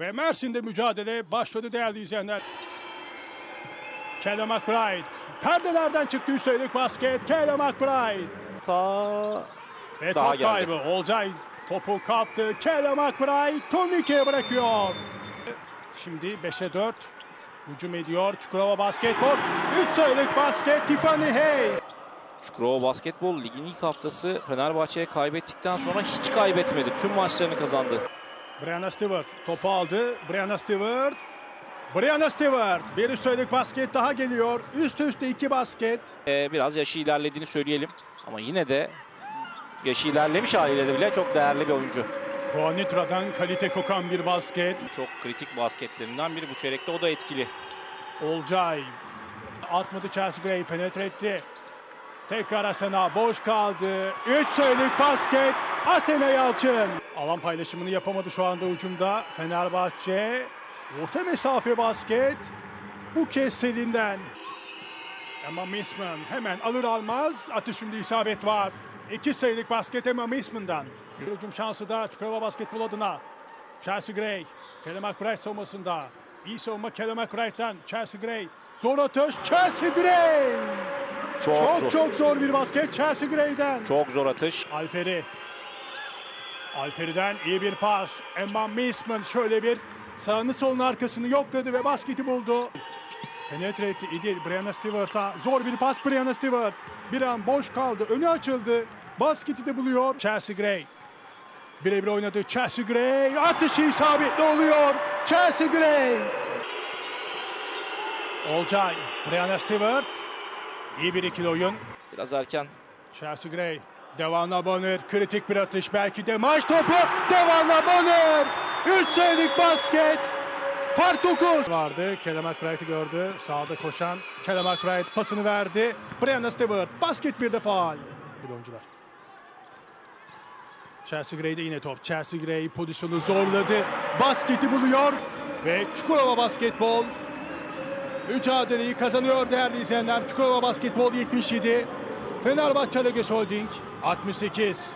Ve Mersin'de mücadele başladı değerli izleyenler. Kelly McBride. Perdelerden çıktı üstelik basket. Kelly McBride. Ta Ve Daha top geldi. kaybı. Olcay topu kaptı. Kelly McBride turnikeye bırakıyor. Şimdi 5'e 4. Hücum ediyor. Çukurova basketbol. 3 sayılık basket Tiffany Hayes. Çukurova Basketbol Lig'in ilk haftası Fenerbahçe'ye kaybettikten sonra hiç kaybetmedi. Tüm maçlarını kazandı. Brianna Stewart topu aldı. Brianna Stewart. Brianna Stewart. Bir üst sayılık basket daha geliyor. Üst üste iki basket. Ee, biraz yaşı ilerlediğini söyleyelim. Ama yine de yaşı ilerlemiş haliyle de bile çok değerli bir oyuncu. Juanitra'dan kalite kokan bir basket. Çok kritik basketlerinden biri bu çeyrekte o da etkili. Olcay. Atmadı Chelsea Gray penetre etti. Tekrar Asena boş kaldı. 3 sayılık basket Asena Yalçın. Alan paylaşımını yapamadı şu anda ucumda. Fenerbahçe. Orta mesafe basket. Bu kez Selin'den. Emma Misman hemen alır almaz. Atışında isabet var. 2 sayılık basket Emma Misman'dan. Bir hücum şansı da Çukurova basketbol adına. Chelsea Gray. Kelly McBride savunmasında. İyi savunma Kelly McBride'den. Chelsea Gray. Zor atış. Chelsea Gray. Çok, Çok zor. çok zor bir basket Chelsea Gray'den. Çok zor atış. Alperi. Alperi'den iyi bir pas. Emma Misman şöyle bir sağını solunu arkasını yokladı ve basketi buldu. Penetre etti İdil Brianna Stewart'a. Zor bir pas Brianna Stewart. Bir an boş kaldı. Önü açıldı. Basketi de buluyor. Chelsea Gray. Birebir oynadı Chelsea Gray. Atışı isabetli oluyor. Chelsea Gray. Olcay. Brianna Stewart. İyi bir ikili oyun. Biraz erken. Chelsea Gray. Devanla Bonner. Kritik bir atış. Belki de maç topu. Devanla Bonner. 3 sayılık basket. Fark 9. Vardı. Kelly McBride'i gördü. Sağda koşan Kelly McBride pasını verdi. Brianna Stewart. Basket bir de faal. Bir oyuncular. Chelsea Gray'de yine top. Chelsea Gray pozisyonu zorladı. Basketi buluyor. Ve Çukurova Basketbol mücadeleyi kazanıyor değerli izleyenler. Çukurova Basketbol 77. Fenerbahçe Legos Holding 68.